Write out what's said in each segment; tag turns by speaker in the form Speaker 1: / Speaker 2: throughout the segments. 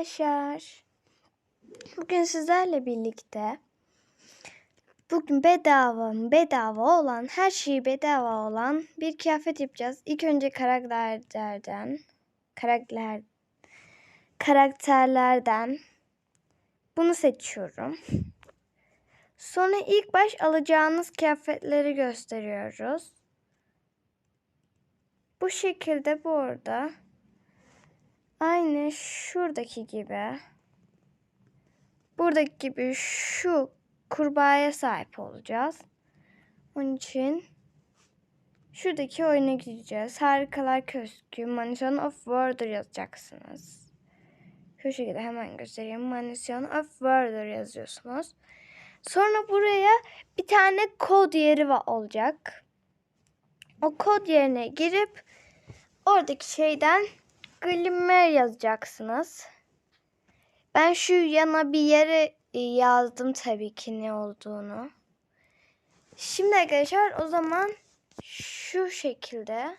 Speaker 1: arkadaşlar. Bugün sizlerle birlikte bugün bedava bedava olan her şeyi bedava olan bir kıyafet yapacağız. İlk önce karakterlerden karakter karakterlerden bunu seçiyorum. Sonra ilk baş alacağınız kıyafetleri gösteriyoruz. Bu şekilde burada aynı şuradaki gibi buradaki gibi şu kurbağaya sahip olacağız. Onun için şuradaki oyuna gideceğiz. Harikalar Köşkü, Mansion of Wonder yazacaksınız. Şu şekilde hemen göstereyim. Mansion of Wonder yazıyorsunuz. Sonra buraya bir tane kod yeri olacak. O kod yerine girip oradaki şeyden Glimmer yazacaksınız. Ben şu yana bir yere e, yazdım tabii ki ne olduğunu. Şimdi arkadaşlar o zaman şu şekilde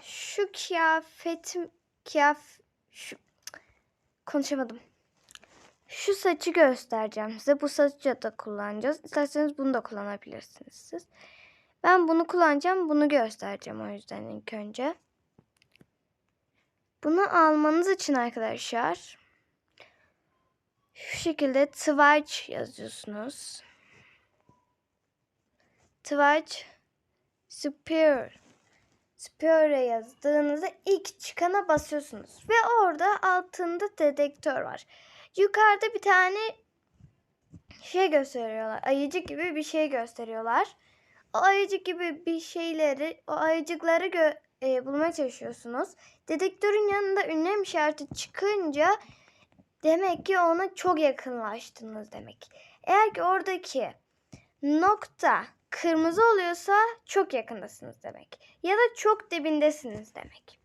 Speaker 1: şu kıyafetim kıyaf şu konuşamadım. Şu saçı göstereceğim size. Bu saçı da kullanacağız. İsterseniz bunu da kullanabilirsiniz siz. Ben bunu kullanacağım. Bunu göstereceğim o yüzden ilk önce. Bunu almanız için arkadaşlar şu şekilde Twitch yazıyorsunuz. Twitch Superior Superior yazdığınızda ilk çıkana basıyorsunuz. Ve orada altında dedektör var. Yukarıda bir tane şey gösteriyorlar. Ayıcık gibi bir şey gösteriyorlar. O ayıcık gibi bir şeyleri, o ayıcıkları gö- e, bulmaya çalışıyorsunuz. Dedektörün yanında ünlem işareti çıkınca demek ki ona çok yakınlaştınız demek. Eğer ki oradaki nokta kırmızı oluyorsa çok yakındasınız demek. Ya da çok dibindesiniz demek.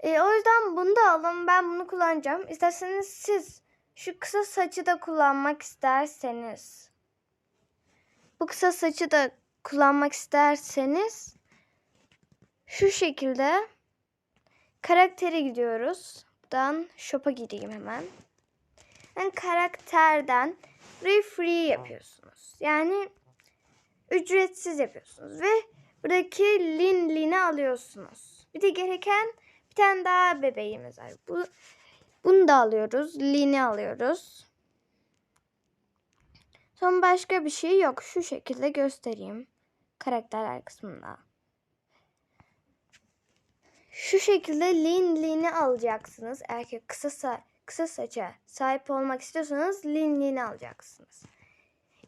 Speaker 1: E, o yüzden bunu da alın. Ben bunu kullanacağım. İsterseniz siz şu kısa saçı da kullanmak isterseniz. Bu kısa saçı da kullanmak isterseniz şu şekilde karaktere gidiyoruz. Buradan shop'a gideyim hemen. Yani karakterden free free yapıyorsunuz. Yani ücretsiz yapıyorsunuz ve buradaki lin lin'i alıyorsunuz. Bir de gereken bir tane daha bebeğimiz var. Bu bunu da alıyoruz. Lin'i alıyoruz. Son başka bir şey yok. Şu şekilde göstereyim. Karakterler kısmında. Şu şekilde lin lin'i alacaksınız. Ki kısa, sa- kısa saça sahip olmak istiyorsanız lin lin'i alacaksınız.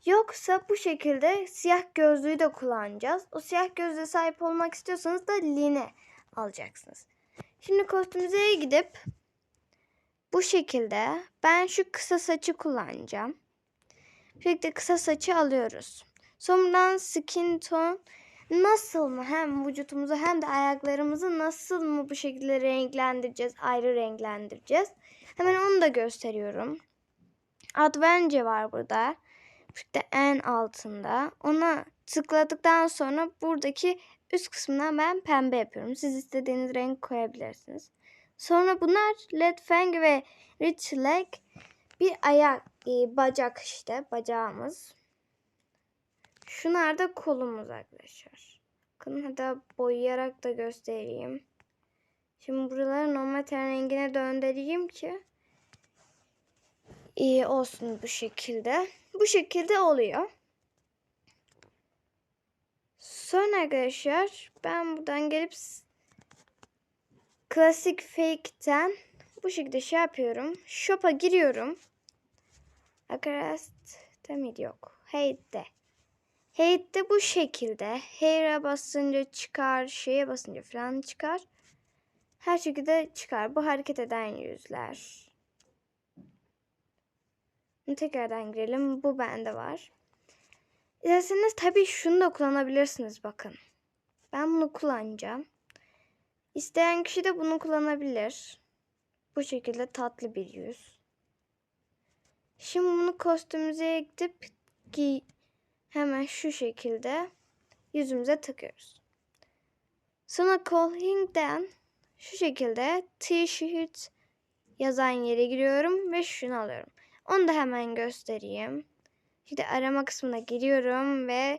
Speaker 1: Yoksa bu şekilde siyah gözlüğü de kullanacağız. O siyah gözlüğe sahip olmak istiyorsanız da lin'i alacaksınız. Şimdi kostümüze gidip bu şekilde ben şu kısa saçı kullanacağım. Sürekli kısa saçı alıyoruz. Sonradan skin tone nasıl mı hem vücutumuzu hem de ayaklarımızı nasıl mı bu şekilde renklendireceğiz, ayrı renklendireceğiz. Hemen onu da gösteriyorum. Advance var burada. İşte en altında. Ona tıkladıktan sonra buradaki üst kısmından ben pembe yapıyorum. Siz istediğiniz renk koyabilirsiniz. Sonra bunlar Led Fang ve Rich Leg bir ayak, e, bacak işte bacağımız. Şunlar da kolumuz arkadaşlar. Bakın hatta boyayarak da göstereyim. Şimdi buraları normal ten rengine döndüreyim ki iyi olsun bu şekilde. Bu şekilde oluyor. Sonra arkadaşlar ben buradan gelip klasik fake'ten bu şekilde şey yapıyorum. Shop'a giriyorum. Agrest miydi yok. Hate'de. Hate'de bu şekilde. Hair'e basınca çıkar. Şeye basınca falan çıkar. Her şekilde çıkar. Bu hareket eden yüzler. Tekrardan girelim. Bu bende var. İsterseniz tabii şunu da kullanabilirsiniz bakın. Ben bunu kullanacağım. İsteyen kişi de bunu kullanabilir. Bu şekilde tatlı bir yüz. Şimdi bunu kostümümüze gidip giy hemen şu şekilde yüzümüze takıyoruz. Sonra Colhing'den şu şekilde t-shirt yazan yere giriyorum ve şunu alıyorum. Onu da hemen göstereyim. Şimdi arama kısmına giriyorum ve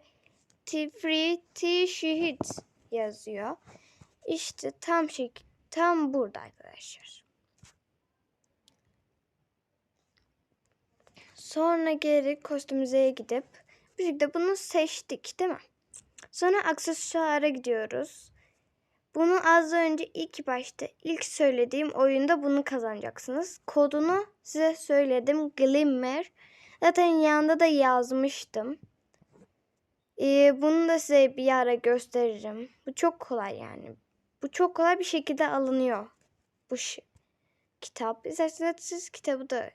Speaker 1: Tifri Tişihit yazıyor. İşte tam şey tam burada arkadaşlar. Sonra geri kostümüzeye gidip bir şekilde bunu seçtik değil mi? Sonra aksesuara gidiyoruz. Bunu az önce ilk başta ilk söylediğim oyunda bunu kazanacaksınız. Kodunu size söyledim. Glimmer. Zaten yanında da yazmıştım. Ee, bunu da size bir ara gösteririm. Bu çok kolay yani. Bu çok kolay bir şekilde alınıyor. Bu kitap. İsterseniz siz kitabı da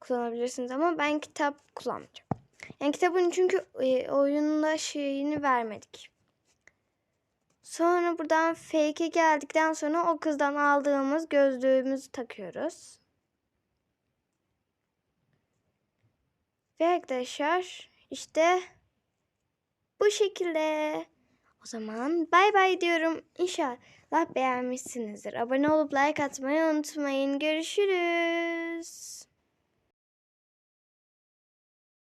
Speaker 1: kullanabilirsiniz ama ben kitap kullanmayacağım. Yani kitabın çünkü e, oyunda şeyini vermedik. Sonra buradan fake'e geldikten sonra o kızdan aldığımız gözlüğümüzü takıyoruz. Ve arkadaşlar işte bu şekilde. O zaman bay bay diyorum. İnşallah beğenmişsinizdir. Abone olup like atmayı unutmayın. Görüşürüz.